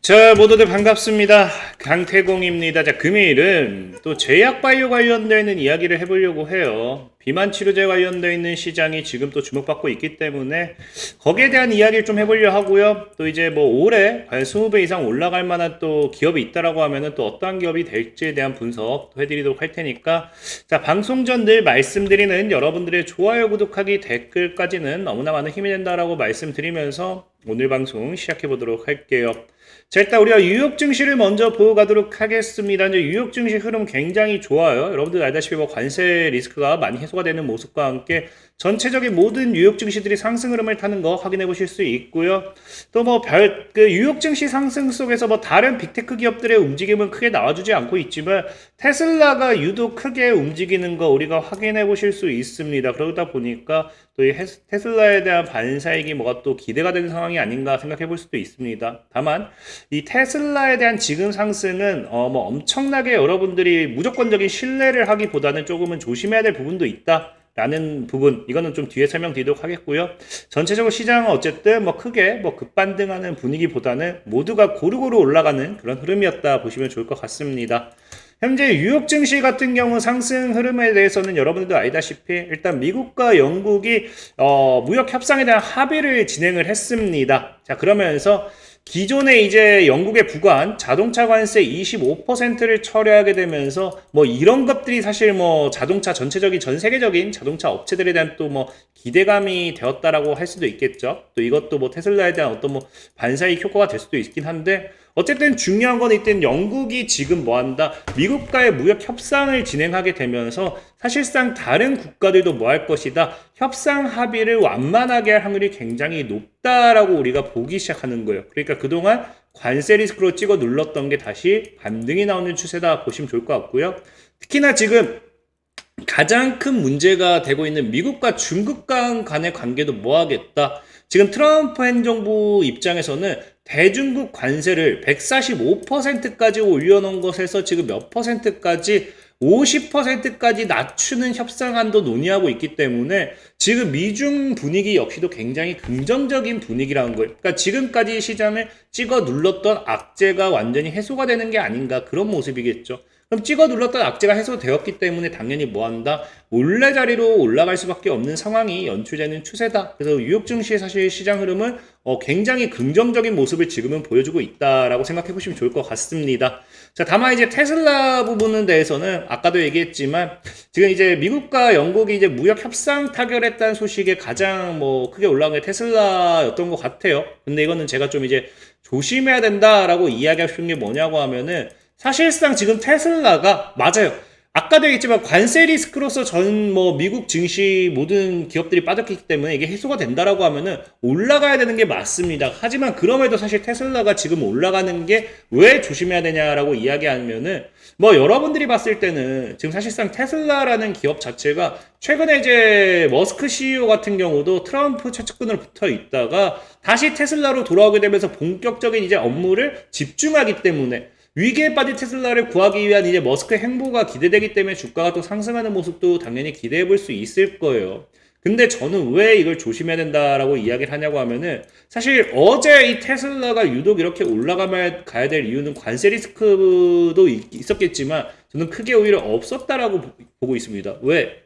자, 모두들 반갑습니다. 강태공입니다. 자, 금요일은 또 제약바이오 관련되어 있는 이야기를 해보려고 해요. 비만 치료제 관련되어 있는 시장이 지금 또 주목받고 있기 때문에 거기에 대한 이야기를 좀 해보려 하고요. 또 이제 뭐 올해 과연 20배 이상 올라갈 만한 또 기업이 있다라고 하면은 또 어떠한 기업이 될지에 대한 분석 해드리도록 할 테니까 자, 방송 전 늘 말씀드리는 여러분들의 좋아요, 구독하기, 댓글까지는 너무나 많은 힘이 된다라고 말씀드리면서 오늘 방송 시작해 보도록 할게요. 자, 일단 우리가 뉴욕 증시를 먼저 보고 가도록 하겠습니다. 이제 뉴욕 증시 흐름 굉장히 좋아요. 여러분들 알다시피 뭐 관세 리스크가 많이 해소가 되는 모습과 함께 전체적인 모든 뉴욕 증시들이 상승 흐름을 타는 거 확인해 보실 수 있고요. 또 뭐 별그 뉴욕 증시 상승 속에서 뭐 다른 빅테크 기업들의 움직임은 크게 나와주지 않고 있지만 테슬라가 유독 크게 움직이는 거 우리가 확인해 보실 수 있습니다. 그러다 보니까 또 이 테슬라에 대한 반사익이 뭐가 또 기대가 되는 상황이 아닌가 생각해 볼 수도 있습니다. 다만 이 테슬라에 대한 지금 상승은 어 뭐 엄청나게 여러분들이 무조건적인 신뢰를 하기보다는 조금은 조심해야 될 부분도 있다. 라는 부분 이거는 좀 뒤에 설명드리도록 하겠고요. 전체적으로 시장은 어쨌든 뭐 크게 뭐 급반등하는 분위기보다는 모두가 고루고루 올라가는 그런 흐름이었다 보시면 좋을 것 같습니다. 현재 뉴욕 증시 같은 경우 상승 흐름에 대해서는 여러분들도 알다시피 일단 미국과 영국이 어, 무역 협상에 대한 합의를 진행을 했습니다. 자 그러면서 기존에 이제 영국에 부과한 자동차 관세 25%를 처리하게 되면서 뭐 이런 것들이 사실 뭐 자동차 전체적인 전 세계적인 자동차 업체들에 대한 또 뭐 기대감이 되었다라고 할 수도 있겠죠. 또 이것도 뭐 테슬라에 대한 어떤 뭐 반사익 효과가 될 수도 있긴 한데 어쨌든 중요한 건 이땐 영국이 지금 뭐 한다? 미국과의 무역 협상을 진행하게 되면서 사실상 다른 국가들도 뭐 할 것이다? 협상 합의를 완만하게 할 확률이 굉장히 높다라고 우리가 보기 시작하는 거예요. 그러니까 그동안 관세 리스크로 찍어 눌렀던 게 다시 반등이 나오는 추세다 보시면 좋을 것 같고요. 특히나 지금 가장 큰 문제가 되고 있는 미국과 중국 간 간의 관계도 뭐 하겠다? 지금 트럼프 행정부 입장에서는 대중국 관세를 145%까지 올려놓은 것에서 지금 몇 퍼센트까지 50%까지 낮추는 협상안도 논의하고 있기 때문에 지금 미중 분위기 역시도 굉장히 긍정적인 분위기라는 거예요. 그러니까 지금까지 시장을 찍어 눌렀던 악재가 완전히 해소가 되는 게 아닌가 그런 모습이겠죠. 그럼 찍어 눌렀던 악재가 해소되었기 때문에 당연히 뭐 한다? 올레자리로 올라갈 수밖에 없는 상황이 연출되는 추세다. 그래서 뉴욕 증시의 사실 시장 흐름은 어, 굉장히 긍정적인 모습을 지금은 보여주고 있다라고 생각해 보시면 좋을 것 같습니다. 자, 다만 이제 테슬라 부분에 대해서는 아까도 얘기했지만 지금 이제 미국과 영국이 이제 무역 협상 타결했다는 소식에 가장 뭐 크게 올라온 게 테슬라였던 것 같아요. 근데 이거는 제가 좀 이제 조심해야 된다라고 이야기할 수 있는 게 뭐냐고 하면은 사실상 지금 테슬라가 맞아요. 아까도 얘기했지만 관세 리스크로서 전뭐 미국 증시 모든 기업들이 빠졌기 때문에 이게 해소가 된다라고 하면은 올라가야 되는 게 맞습니다. 하지만 그럼에도 사실 테슬라가 지금 올라가는 게 왜 조심해야 되냐라고 이야기하면은 뭐 여러분들이 봤을 때는 지금 사실상 테슬라라는 기업 자체가 최근에 이제 머스크 CEO 같은 경우도 트럼프 최측근으로 붙어 있다가 다시 테슬라로 돌아오게 되면서 본격적인 이제 업무를 집중하기 때문에 위기에 빠진 테슬라를 구하기 위한 이제 머스크의 행보가 기대되기 때문에 주가가 또 상승하는 모습도 당연히 기대해 볼 수 있을 거예요. 근데 저는 왜 이걸 조심해야 된다라고 이야기를 하냐고 하면은 사실 어제 이 테슬라가 유독 이렇게 올라가면 가야 될 이유는 관세 리스크도 있었겠지만 저는 크게 오히려 없었다라고 보고 있습니다. 왜?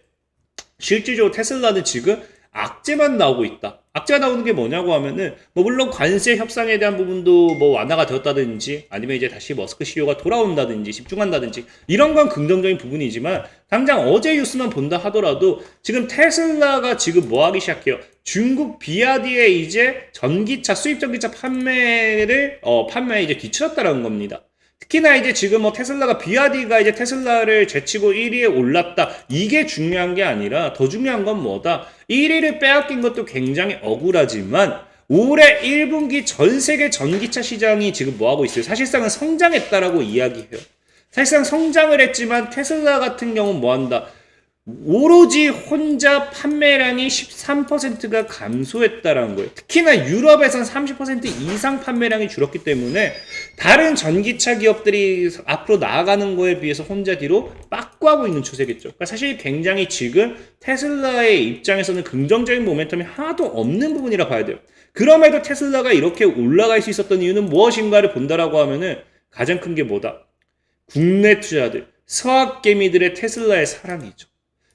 실질적으로 테슬라는 지금 악재만 나오고 있다. 악재가 나오는 게 뭐냐고 하면은 뭐 물론 관세 협상에 대한 부분도 뭐 완화가 되었다든지 아니면 이제 다시 머스크 CEO가 돌아온다든지 집중한다든지 이런 건 긍정적인 부분이지만 당장 어제 뉴스만 본다 하더라도 지금 테슬라가 지금 뭐 하기 시작해요? 중국 비아디에 이제 전기차 수입 전기차 판매를 어 판매에 이제 뒤처졌다라는 겁니다. 특히나 이제 지금 뭐 테슬라가 비아디가 이제 테슬라를 제치고 1위에 올랐다. 이게 중요한 게 아니라 더 중요한 건 뭐다? 1위를 빼앗긴 것도 굉장히 억울하지만 올해 1분기 전 세계 전기차 시장이 지금 뭐 하고 있어요? 사실상은 성장했다라고 이야기해요. 사실상 성장을 했지만 테슬라 같은 경우는 뭐 한다? 오로지 혼자 판매량이 13%가 감소했다라는 거예요. 특히나 유럽에선 30% 이상 판매량이 줄었기 때문에 다른 전기차 기업들이 앞으로 나아가는 거에 비해서 혼자 뒤로 빠꾸하고 있는 추세겠죠. 그러니까 사실 굉장히 지금 테슬라의 입장에서는 긍정적인 모멘텀이 하나도 없는 부분이라 봐야 돼요. 그럼에도 테슬라가 이렇게 올라갈 수 있었던 이유는 무엇인가를 본다라고 하면은 가장 큰 게 뭐다? 국내 투자들, 서학개미들의 테슬라의 사랑이죠.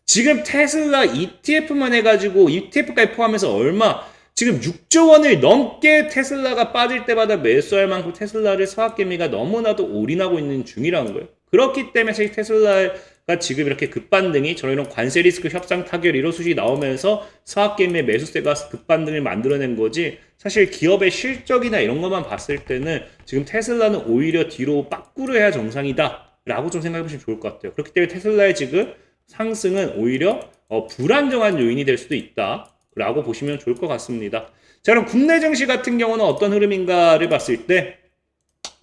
지금 테슬라 ETF만 해가지고 ETF까지 포함해서 얼마 지금 6조 원을 넘게 테슬라가 빠질 때마다 매수할 만큼 테슬라를 서학개미가 너무나도 올인하고 있는 중이라는 거예요. 그렇기 때문에 사실 테슬라가 지금 이렇게 급반등이 저런 이런 관세 리스크 협상 타결 이런 소식이 나오면서 서학개미의 매수세가 급반등을 만들어낸 거지 사실 기업의 실적이나 이런 것만 봤을 때는 지금 테슬라는 오히려 뒤로 빠꾸를 해야 정상이다 라고 좀 생각해 보시면 좋을 것 같아요. 그렇기 때문에 테슬라의 지금 상승은 오히려 어, 불안정한 요인이 될 수도 있다. 라고 보시면 좋을 것 같습니다. 자, 그럼 국내 증시 같은 경우는 어떤 흐름인가를 봤을 때,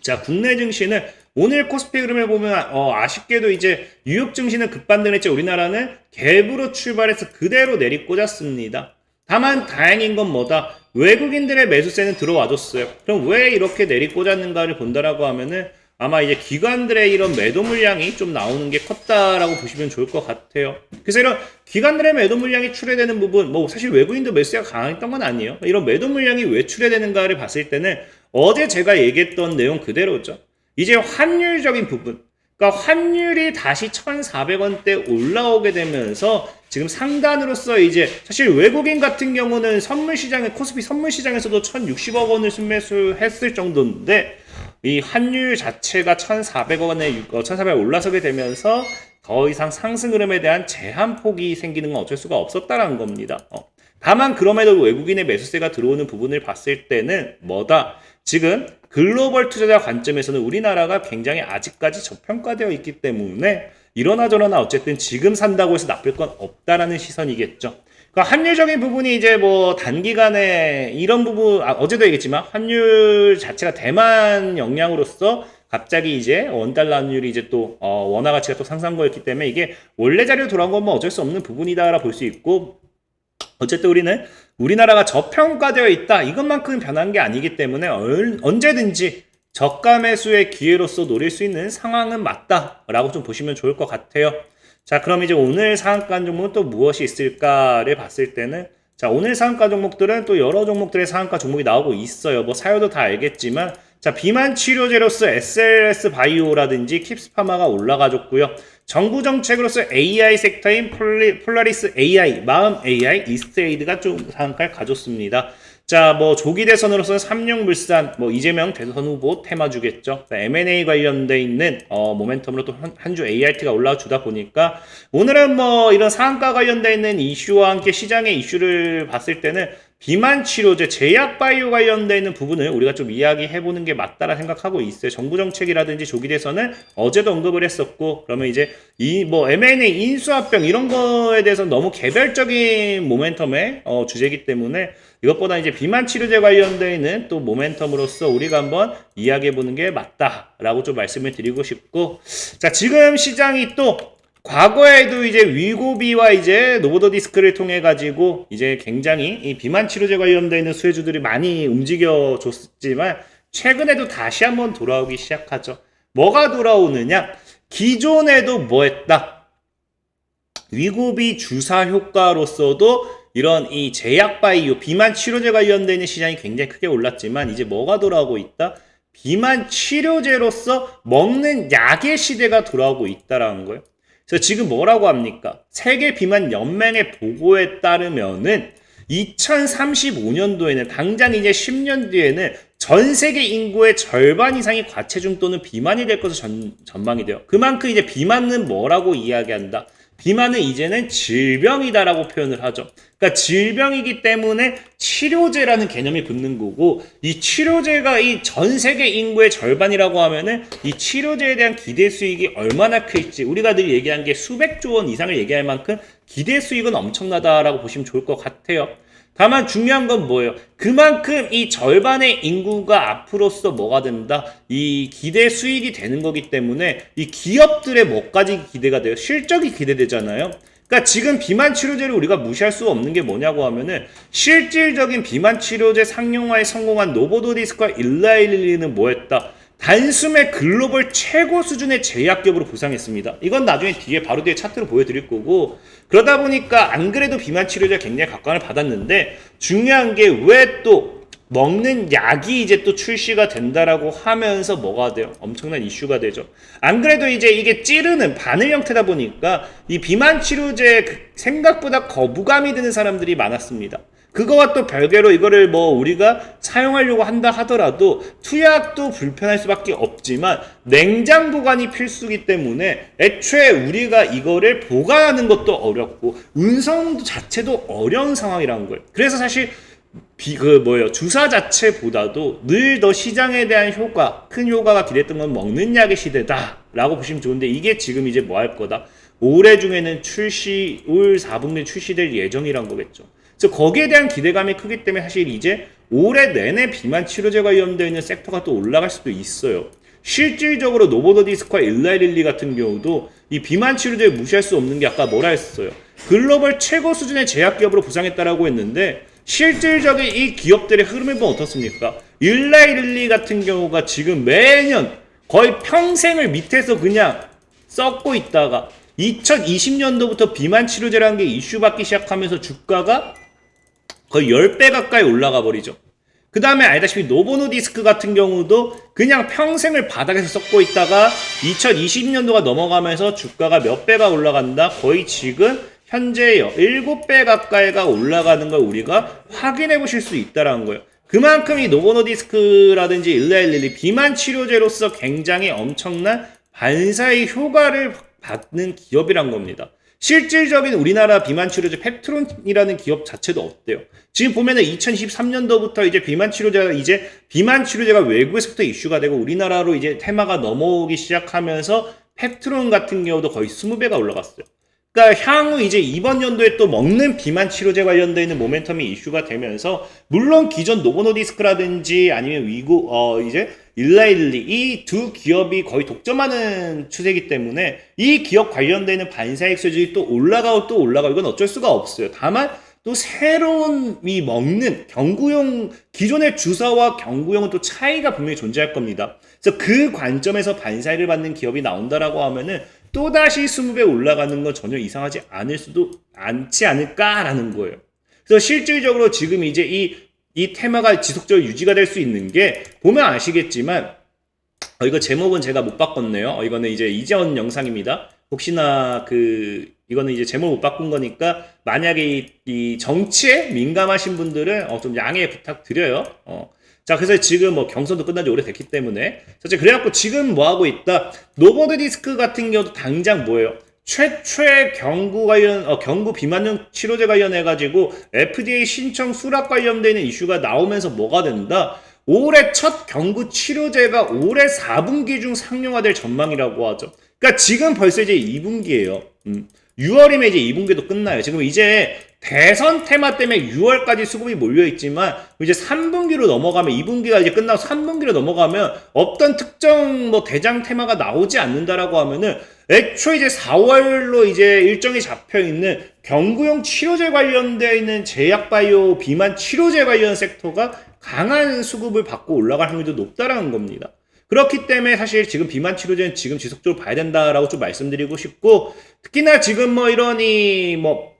자, 국내 증시는 오늘 코스피 흐름을 보면, 어, 아쉽게도 이제 뉴욕 증시는 급반등했죠. 우리나라는 갭으로 출발해서 그대로 내리꽂았습니다. 다만 다행인 건 뭐다? 외국인들의 매수세는 들어와줬어요. 그럼 왜 이렇게 내리꽂았는가를 본다라고 하면은 아마 이제 기관들의 이런 매도 물량이 좀 나오는 게 컸다라고 보시면 좋을 것 같아요. 그래서 이런 기관들의 매도 물량이 출회되는 부분, 뭐 사실 외국인도 매수가 강했던 건 아니에요. 이런 매도 물량이 왜 출회되는가를 봤을 때는 어제 제가 얘기했던 내용 그대로죠. 이제 환율적인 부분, 그러니까 환율이 다시 1,400원대 올라오게 되면서 지금 상단으로서 이제 사실 외국인 같은 경우는 선물 시장에 코스피 선물 시장에서도 1,060억 원을 순매수했을 정도인데 이 환율 자체가 1,400원에 1,400원 올라서게 되면서 더 이상 상승 흐름에 대한 제한폭이 생기는 건 어쩔 수가 없었다라는 겁니다. 어. 다만 그럼에도 외국인의 매수세가 들어오는 부분을 봤을 때는 뭐다? 지금 글로벌 투자자 관점에서는 우리나라가 굉장히 아직까지 저평가되어 있기 때문에 이러나 저러나 어쨌든 지금 산다고 해서 나쁠 건 없다라는 시선이겠죠. 그러니까 환율적인 부분이 이제 뭐 단기간에 이런 부분 아, 어제도 얘기했지만 환율 자체가 대만 영향으로서 갑자기 이제 원달러 환율이 이제 또 어, 원화 가치가 또 상승한 거였기 때문에 이게 원래 자리로 돌아온 건 뭐 어쩔 수 없는 부분이다라 볼 수 있고 어쨌든 우리는 우리나라가 저평가되어 있다 이것만큼 변한 게 아니기 때문에 얼, 언제든지 저가 매수의 기회로서 노릴 수 있는 상황은 맞다라고 좀 보시면 좋을 것 같아요. 자, 그럼 이제 오늘 상한가 종목은 또 무엇이 있을까를 봤을 때는 자, 오늘 상한가 종목들은 또 여러 종목들의 상한가 종목이 나오고 있어요. 뭐 사요도 다 알겠지만 자, 비만 치료제로서 SLS 바이오라든지 킵스파마가 올라가줬고요. 정부 정책으로서 AI 섹터인 폴리, 폴라리스 AI, 마음 AI, 이스트에이드가 좀 상한가를 가졌습니다. 자, 뭐 조기 대선으로서는 삼룡물산, 뭐 이재명 대선 후보 테마주겠죠. M&A 관련돼 있는 어, 모멘텀으로 또 한 주 ART가 올라와 주다 보니까 오늘은 뭐 이런 상한가 관련돼 있는 이슈와 함께 시장의 이슈를 봤을 때는 비만 치료제, 제약 바이오 관련돼 있는 부분을 우리가 좀 이야기해 보는 게 맞다라 생각하고 있어요. 정부 정책이라든지 조기 대선은 어제도 언급을 했었고 그러면 이제 이 뭐 M&A 인수합병 이런 거에 대해서 너무 개별적인 모멘텀의 어, 주제이기 때문에 이것보다 이제 비만 치료제 관련되어 있는 또 모멘텀으로서 우리가 한번 이야기해 보는 게 맞다라고 좀 말씀을 드리고 싶고 자 지금 시장이 또 과거에도 이제 위고비와 이제 노보더 디스크를 통해 가지고 이제 굉장히 이 비만 치료제 관련되어 있는 수혜주들이 많이 움직여 줬지만 최근에도 다시 한번 돌아오기 시작하죠. 뭐가 돌아오느냐? 기존에도 뭐 했다? 위고비 주사 효과로서도 이런 이 제약 바이오 비만 치료제 관련되는 시장이 굉장히 크게 올랐지만 이제 뭐가 돌아오고 있다? 비만 치료제로서 먹는 약의 시대가 돌아오고 있다라는 거예요. 그래서 지금 뭐라고 합니까? 세계 비만 연맹의 보고에 따르면은 2035년도에는 당장 이제 10년 뒤에는 전 세계 인구의 절반 이상이 과체중 또는 비만이 될 것으로 전, 전망이 돼요. 그만큼 이제 비만은 뭐라고 이야기한다? 비만은 이제는 질병이다라고 표현을 하죠. 그러니까 질병이기 때문에 치료제라는 개념이 붙는 거고 이 치료제가 이 전 세계 인구의 절반이라고 하면은 이 치료제에 대한 기대 수익이 얼마나 클지 우리가 늘 얘기한 게 수백조 원 이상을 얘기할 만큼 기대 수익은 엄청나다라고 보시면 좋을 것 같아요. 다만 중요한 건 뭐예요? 그만큼 이 절반의 인구가 앞으로서 뭐가 된다? 이 기대 수익이 되는 거기 때문에 이 기업들의 뭐까지 기대가 돼요? 실적이 기대되잖아요. 그러니까 지금 비만 치료제를 우리가 무시할 수 없는 게 뭐냐고 하면은 실질적인 비만 치료제 상용화에 성공한 노보도디스크와 일라일리는 뭐했다? 단숨에 글로벌 최고 수준의 제약기업으로 부상했습니다. 이건 나중에 뒤에 바로 뒤에 차트로 보여드릴 거고 그러다 보니까 안 그래도 비만 치료제 굉장히 각광을 받았는데 중요한 게 왜 또 먹는 약이 이제 또 출시가 된다라고 하면서 뭐가 돼요? 엄청난 이슈가 되죠. 안 그래도 이제 이게 찌르는 바늘 형태다 보니까 이 비만 치료제 그 생각보다 거부감이 드는 사람들이 많았습니다. 그거와 또 별개로 이거를 뭐 우리가 사용하려고 한다 하더라도 투약도 불편할 수밖에 없지만 냉장 보관이 필수기 때문에 애초에 우리가 이거를 보관하는 것도 어렵고 운송 자체도 어려운 상황이라는 거예요. 그래서 사실 비, 그, 뭐예요. 주사 자체보다도 늘 더 시장에 대한 효과, 큰 효과가 기대했던 건 먹는 약의 시대다. 라고 보시면 좋은데, 이게 지금 이제 뭐 할 거다? 올해 중에는 출시, 올 4분기에 출시될 예정이란 거겠죠. 그래서 거기에 대한 기대감이 크기 때문에 사실 이제 올해 내내 비만 치료제 관련되어 있는 섹터가 또 올라갈 수도 있어요. 실질적으로 노보더디스크와 일라이릴리 같은 경우도 이 비만 치료제 무시할 수 없는 게 아까 뭐라 했어요. 글로벌 최고 수준의 제약기업으로 부상했다라고 했는데 실질적인 이 기업들의 흐름을 보면 어떻습니까? 일라이릴리 같은 경우가 지금 매년 거의 평생을 밑에서 그냥 썩고 있다가 2020년도부터 비만 치료제라는 게 이슈 받기 시작하면서 주가가 거의 10배 가까이 올라가 버리죠. 그 다음에 알다시피 노보노 디스크 같은 경우도 그냥 평생을 바닥에서 썩고 있다가 2020년도가 넘어가면서 주가가 몇 배가 올라간다? 거의 지금 현재 7배 가까이가 올라가는 걸 우리가 확인해 보실 수 있다라는 거예요. 그만큼 이 노보노디스크라든지 일라일릴리 비만 치료제로서 굉장히 엄청난 반사의 효과를 받는 기업이란 겁니다. 실질적인 우리나라 비만 치료제 펩트론이라는 기업 자체도 어때요? 지금 보면은 2023년도부터 이제 비만 치료제가 이제 비만 치료제가 외국에서부터 이슈가 되고 우리나라로 이제 테마가 넘어오기 시작하면서 펩트론 같은 경우도 거의 20배가 올라갔어요. 그러니까 향후 이제 이번 연도에 또 먹는 비만 치료제 관련되어 있는 모멘텀이 이슈가 되면서 물론 기존 노보노디스크라든지 아니면 위고 어 이제 일라일리 이 두 기업이 거의 독점하는 추세이기 때문에 이 기업 관련되는 반사익 수준이 또 올라가고 또 올라가고 이건 어쩔 수가 없어요. 다만 또 새로운 이 먹는 경구용 기존의 주사와 경구용은 또 차이가 분명히 존재할 겁니다. 그래서 그 관점에서 반사익을 받는 기업이 나온다라고 하면은 또다시 20배 올라가는 건 전혀 이상하지 않을 수도 않지 않을까라는 거예요. 그래서 실질적으로 지금 이제 이, 이 테마가 지속적으로 유지가 될 수 있는 게 보면 아시겠지만 어, 이거 제목은 제가 못 바꿨네요. 어, 이거는 이제 이전 영상입니다. 혹시나 그 이거는 이제 제목 못 바꾼 거니까 만약에 이, 이 정치에 민감하신 분들은 어, 좀 양해 부탁드려요. 어, 자, 그래서 지금 뭐 경선도 끝난 지 오래됐기 때문에. 자, 그래갖고 지금 뭐 하고 있다? 노버드 디스크 같은 경우도 당장 뭐예요? 최초의 경구 관련, 어, 경구 비만용 치료제 관련해 가지고 FDA 신청 수락 관련되는 이슈가 나오면서 뭐가 된다? 올해 첫 경구 치료제가 올해 4분기 중 상용화될 전망이라고 하죠. 그러니까 지금 벌써 이제 2분기예요. 음. 6월이면 이제 2분기도 끝나요. 지금 이제 대선 테마 때문에 6월까지 수급이 몰려 있지만 이제 3분기로 넘어가면 2분기가 이제 끝나고 3분기로 넘어가면 어떤 특정 뭐 대장 테마가 나오지 않는다라고 하면은 애초 이제 4월로 이제 일정이 잡혀 있는 경구용 치료제 관련되어 있는 제약바이오 비만 치료제 관련 섹터가 강한 수급을 받고 올라갈 확률도 높다라는 겁니다. 그렇기 때문에 사실 지금 비만 치료제는 지금 지속적으로 봐야 된다라고 좀 말씀드리고 싶고 특히나 지금 뭐 이러니 뭐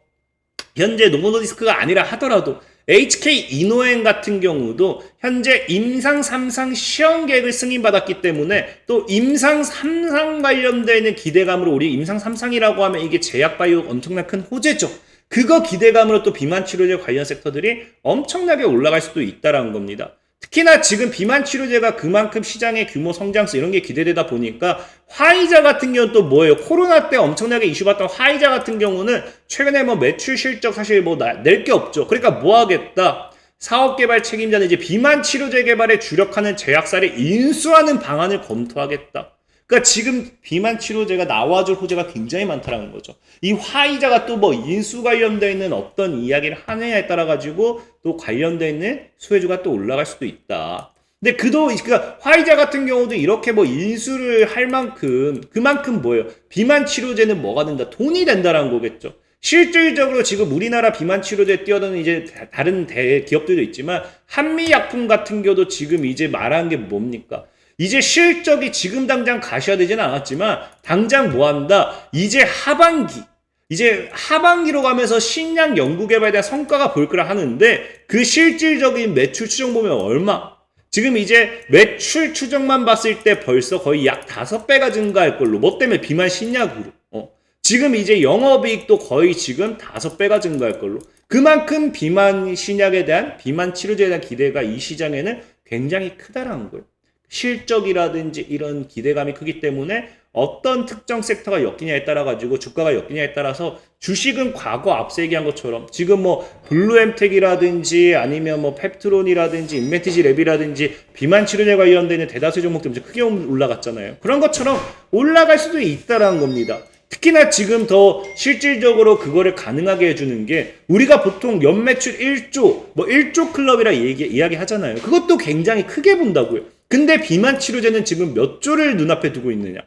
현재 노모노 디스크가 아니라 하더라도 HK 이노엔 같은 경우도 현재 임상 3상 시험 계획을 승인받았기 때문에 또 임상 3상 관련되는 기대감으로 우리 임상 3상이라고 하면 이게 제약바이오 엄청난 큰 호재죠. 그거 기대감으로 또 비만 치료제 관련 섹터들이 엄청나게 올라갈 수도 있다라는 겁니다. 특히나 지금 비만 치료제가 그만큼 시장의 규모 성장세 이런 게 기대되다 보니까 화이자 같은 경우는 또 뭐예요? 코로나 때 엄청나게 이슈받던 화이자 같은 경우는 최근에 뭐 매출 실적 사실 뭐 낼 게 없죠. 그러니까 뭐 하겠다? 사업 개발 책임자는 이제 비만 치료제 개발에 주력하는 제약사를 인수하는 방안을 검토하겠다. 그러니까 지금 비만 치료제가 나와줄 호재가 굉장히 많다라는 거죠. 이 화이자가 또 뭐 인수 관련되어 있는 어떤 이야기를 하느냐에 따라 가지고 또 관련되어 있는 수혜주가 또 올라갈 수도 있다. 근데 그도 그러니까 화이자 같은 경우도 이렇게 뭐 인수를 할 만큼 그만큼 뭐예요? 비만 치료제는 뭐가 된다? 돈이 된다라는 거겠죠. 실질적으로 지금 우리나라 비만 치료제 뛰어드는 이제 다른 대 기업들도 있지만 한미 약품 같은 경우도 지금 이제 말하는 게 뭡니까? 이제 실적이 지금 당장 가셔야 되지는 않았지만 당장 뭐 한다? 이제 하반기 이제 하반기로 가면서 신약 연구개발에 대한 성과가 보일 거라 하는데 그 실질적인 매출 추정 보면 얼마? 지금 이제 매출 추정만 봤을 때 벌써 거의 약 다섯 배가 증가할 걸로 뭐 때문에 비만 신약으로 어. 지금 이제 영업이익도 거의 지금 다섯 배가 증가할 걸로 그만큼 비만 신약에 대한 비만 치료제에 대한 기대가 이 시장에는 굉장히 크다라는 거예요. 실적이라든지 이런 기대감이 크기 때문에 어떤 특정 섹터가 엮이냐에 따라 가지고 주가가 엮이냐에 따라서 주식은 과거 앞서 얘기한 것처럼 지금 뭐 블루엠텍이라든지 아니면 뭐 펩트론이라든지 인벤티지 랩이라든지 비만 치료제 관련되는 대다수 종목들 크게 올라갔잖아요. 그런 것처럼 올라갈 수도 있다라는 겁니다. 특히나 지금 더 실질적으로 그거를 가능하게 해주는 게 우리가 보통 연매출 1조, 뭐 1조 클럽이라 얘기, 이야기 하잖아요. 그것도 굉장히 크게 본다고요. 근데 비만 치료제는 지금 몇 조를 눈앞에 두고 있느냐?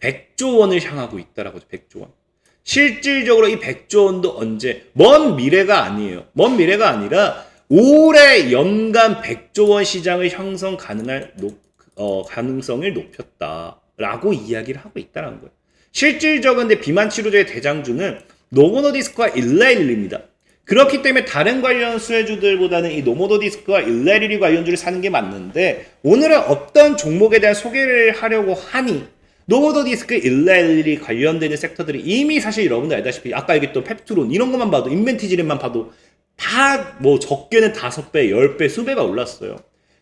100조 원을 향하고 있다라고 죠 100조 원. 실질적으로 이 100조 원도 언제 먼 미래가 아니에요. 먼 미래가 아니라 올해 연간 100조 원 시장을 형성 가능할 높, 어, 가능성을 높였다라고 이야기를 하고 있다는 거예요. 실질적인 데 비만 치료제의 대장주는 노모노디스크와 일라일리입니다. 그렇기 때문에 다른 관련 수혜주들보다는 이 노모노디스크와 일라일리 관련주를 사는 게 맞는데 오늘은 어떤 종목에 대한 소개를 하려고 하니 노모더 디스크 일라일리 관련되는 섹터들이 이미 사실 여러분들 알다시피 아까 얘기했던 펩트론 이런 것만 봐도 인벤티지름만 봐도 다 뭐 적게는 다섯 배, 열 배, 수배가 올랐어요.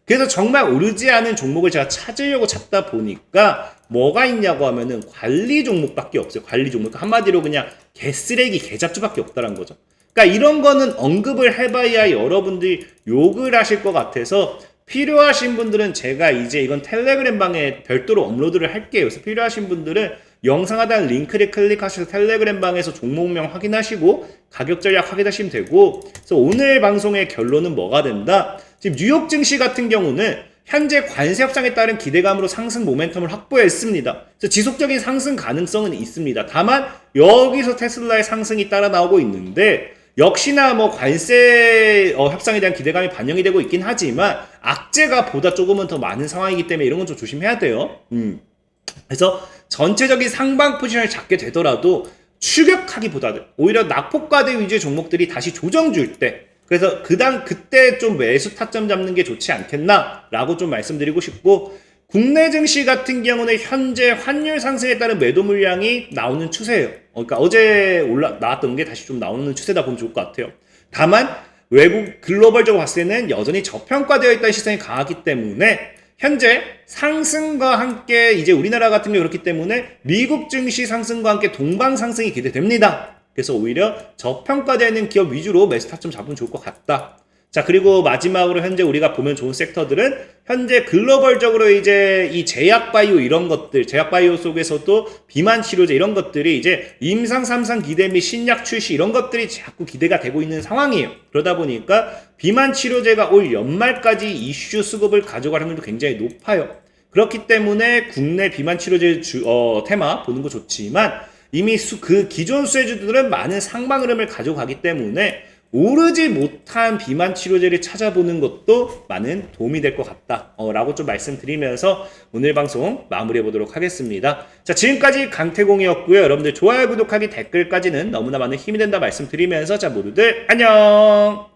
그래서 정말 오르지 않은 종목을 제가 찾으려고 찾다 보니까 뭐가 있냐고 하면은 관리 종목밖에 없어요. 관리 종목. 한마디로 그냥 개쓰레기, 개잡주밖에 없다는 거죠. 그러니까 이런 거는 언급을 해봐야 여러분들이 욕을 하실 것 같아서 필요하신 분들은 제가 이제 이건 텔레그램 방에 별도로 업로드를 할게요. 그래서 필요하신 분들은 영상 하단 링크를 클릭하셔서 텔레그램 방에서 종목명 확인하시고 가격 전략 확인하시면 되고 그래서 오늘 방송의 결론은 뭐가 된다? 지금 뉴욕 증시 같은 경우는 현재 관세 협상에 따른 기대감으로 상승 모멘텀을 확보했습니다. 그래서 지속적인 상승 가능성은 있습니다. 다만 여기서 테슬라의 상승이 따라 나오고 있는데 역시나 뭐 관세 어, 협상에 대한 기대감이 반영이 되고 있긴 하지만 악재가 보다 조금은 더 많은 상황이기 때문에 이런 건 좀 조심해야 돼요. 음. 그래서 전체적인 상방 포지션을 잡게 되더라도 추격하기보다는 오히려 낙폭과대 위주의 종목들이 다시 조정 줄 때 그래서 그당 그때 좀 매수 타점 잡는 게 좋지 않겠나라고 좀 말씀드리고 싶고 국내 증시 같은 경우는 현재 환율 상승에 따른 매도 물량이 나오는 추세예요. 어, 그러니까 어제 올라 나왔던 게 다시 좀 나오는 추세다 보면 좋을 것 같아요. 다만 외국 글로벌적으로 봤을 때는 여전히 저평가되어 있다는 시선이 강하기 때문에 현재 상승과 함께 이제 우리나라 같은 경우 그렇기 때문에 미국 증시 상승과 함께 동방 상승이 기대됩니다. 그래서 오히려 저평가되는 기업 위주로 매수 타점 잡으면 좋을 것 같다. 자, 그리고 마지막으로 현재 우리가 보면 좋은 섹터들은 현재 글로벌적으로 이제 이 제약바이오 이런 것들, 제약바이오 속에서도 비만 치료제 이런 것들이 이제 임상, 삼상 기대 및 신약 출시 이런 것들이 자꾸 기대가 되고 있는 상황이에요. 그러다 보니까 비만 치료제가 올 연말까지 이슈 수급을 가져갈 확률도 굉장히 높아요. 그렇기 때문에 국내 비만 치료제 주, 어, 테마 보는 거 좋지만 이미 수, 그 기존 수혜주들은 많은 상방 흐름을 가져가기 때문에 오르지 못한 비만 치료제를 찾아보는 것도 많은 도움이 될 것 같다. 어, 라고 좀 말씀드리면서 오늘 방송 마무리해 보도록 하겠습니다. 자, 지금까지 강태공이었고요. 여러분들 좋아요, 구독하기, 댓글까지는 너무나 많은 힘이 된다 말씀드리면서 자, 모두들 안녕!